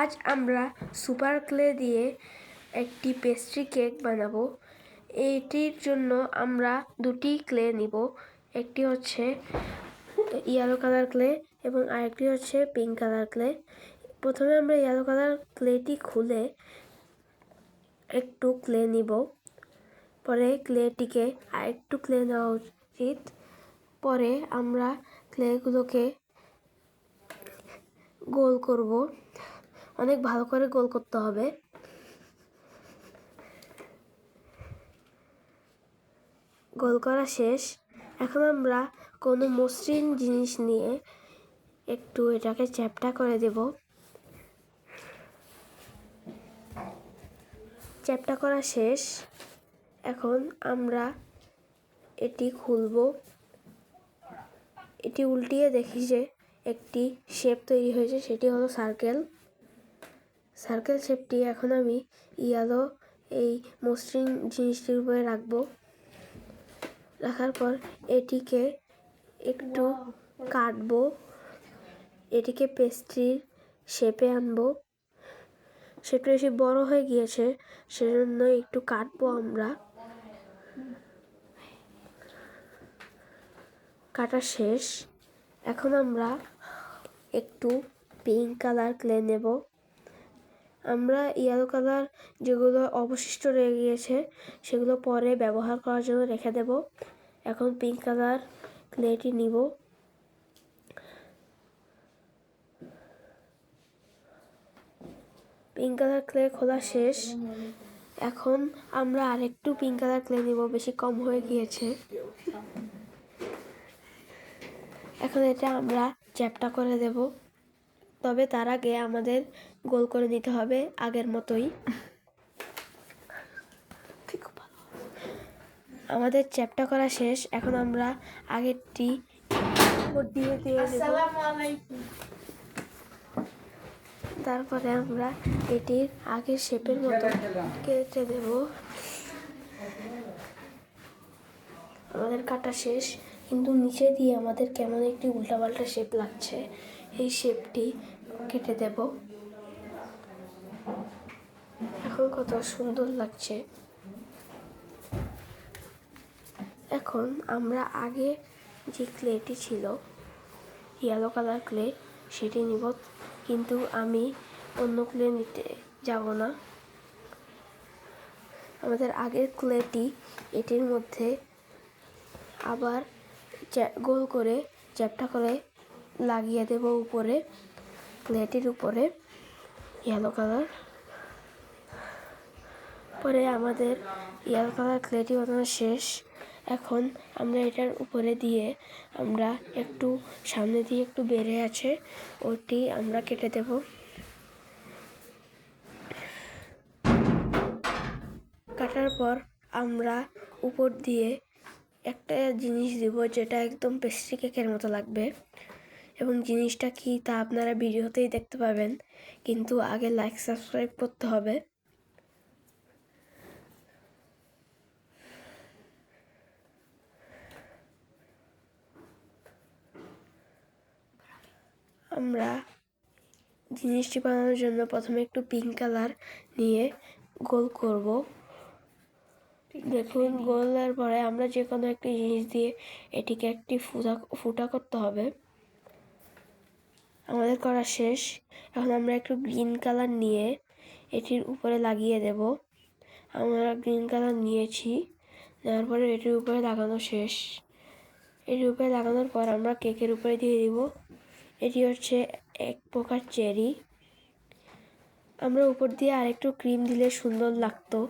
আজ আমরা super clay দিয়ে একটি পেস্ট্রি কেক বানাবো। এইটির জন্য আমরা দুটি ক্লে নিব। একটি হচ্ছে ইয়েলো কালার ক্লে এবং আরেকটি হচ্ছে পিঙ্ক কালার ক্লে। প্রথমে আমরা ইয়েলো কালার ক্লেটি খুলে একটু ক্লে নিব। পরে ক্লেটিকে আরেকটু ক্লে নেওয়া উচিত। পরে আমরা ক্লেগুলোকে গোল করব। অনেক ভালো করে গোল করতে হবে। গোল করা শেষ। এখন আমরা কোনো মসৃণ জিনিস নিয়ে একটু এটাকে চ্যাপটা করে দেব। চ্যাপটা করা শেষ। এখন আমরা এটি খুলব। এটি উল্টিয়ে দেখি যে একটি শেপ তৈরি হয়েছে, সেটি হলো সার্কেল। সার্কেল শেপটি এখন আমি ইয়ালো এই মসৃণ জিনিসটির উপরে রাখব। রাখার পর এটিকে একটু কাটবো। এটিকে পেস্ট্রির শেপে আনব। সেটা বেশি বড় হয়ে গিয়েছে সেজন্য একটু কাটবো আমরা। কাটা শেষ। এখন আমরা একটু পিঙ্ক কালার ক্লে নেব। আমরা ইয়েলো কালার যেগুলো অবশিষ্ট রয়ে গিয়েছে, সেগুলো পরে ব্যবহার করার জন্য রেখে দেব। এখন পিঙ্ক কালার ক্লেটি নিব। পিঙ্ক কালার ক্লে খোলা শেষ। এখন আমরা আরেকটু পিঙ্ক কালার ক্লে নিব, বেশি কম হয়ে গিয়েছে। এখন এটা আমরা চ্যাপটা করে দেব। তবে তার আগে আমাদের গোল করে নিতে হবে আগের মতোই। আমাদের চ্যাপটা করা শেষ এখন আমরা আগেরটি দিয়ে দিয়ে তারপরে আমরা এটির আগের শেপের মতো কেটে দেব। আমাদের কাটা শেষ। কিন্তু নিচে দিয়ে আমাদের কেমন একটি উল্টাপাল্টা শেপ লাগছে, এই শেপটি কেটে দেব। এখন কত সুন্দর লাগছে। এখন আমরা আগে যে ক্লেটি ছিল ইয়েলো কালার ক্লে সেটি নিব। কিন্তু আমি অন্য ক্লে নিতে যাব না। আমাদের আগের ক্লেটি এটির মধ্যে আবার গোল করে চ্যাপটা করে লাগিয়ে দেব উপরে, প্লেটের উপরে ইয়েলো কালার পরে আমাদের ইয়েলো কালার ক্লেটি বানানো শেষ। এখন আমরা এটার উপরে দিয়ে আমরা একটু সামনে দিয়ে একটু বেড়ে আছে, ওটি আমরা কেটে দেব। কাটার পর আমরা উপর দিয়ে একটা জিনিস দিব যেটা একদম পেস্ট্রি কেকের মতো লাগবে। এবং জিনিসটা কি তা আপনারা ভিডিওতেই দেখতে পাবেন। কিন্তু আগে লাইক সাবস্ক্রাইব করতে হবে। আমরা জিনিসটি বানানোর জন্য প্রথমে একটু পিঙ্ক কালার নিয়ে গোল করব। দেখুন গোলার পরে আমরা যে কোনো একটি জিনিস দিয়ে এটিকে একটি ফুটা ফুটা করতে হবে। আমাদের করা শেষ। এখন আমরা একটু গ্রিন কালার নিয়ে এটির উপরে লাগিয়ে দেব। আমরা গ্রিন কালার নিয়েছি নেওয়ার পরে এটির উপরে লাগানো শেষ। এটির উপরে লাগানোর পর আমরা কেকের উপরে দিয়ে দিব। এটি হচ্ছে এক প্রকার চেরি। আমরা উপর দিয়ে আরেকটু ক্রিম দিলে সুন্দর লাগতো।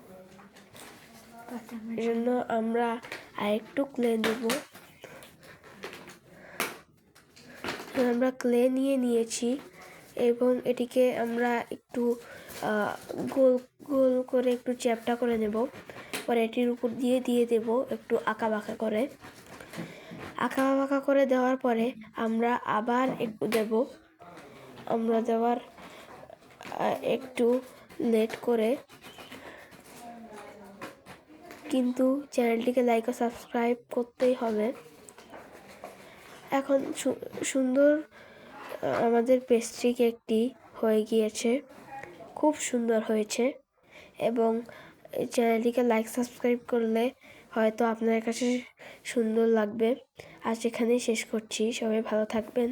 এজন্য আমরা আরেকটু ক্লে দেব আমরা ক্লে নিয়ে নিয়েছি এবং এটিকে আমরা একটু গোল গোল করে একটু চ্যাপটা করে নেব। পরে এটির উপর দিয়ে দিয়ে দেব একটু আঁকা বাঁকা করে। আঁকা বাঁকা করে দেওয়ার পরে আমরা আবার একটু দেব। আমরা দেওয়ার একটু লেট করে কিন্তু চ্যানেলটিকে লাইক ও সাবস্ক্রাইব করতেই হবে। এখন সুন্দর আমাদের পেস্ট্রি কেকটি হয়ে গিয়েছে। খুব সুন্দর হয়েছে এবং চ্যানেলটিকে লাইক সাবস্ক্রাইব করলে হয়তো আপনার কাছে সুন্দর লাগবে। আজ এখানেই শেষ করছি। সবাই ভালো থাকবেন।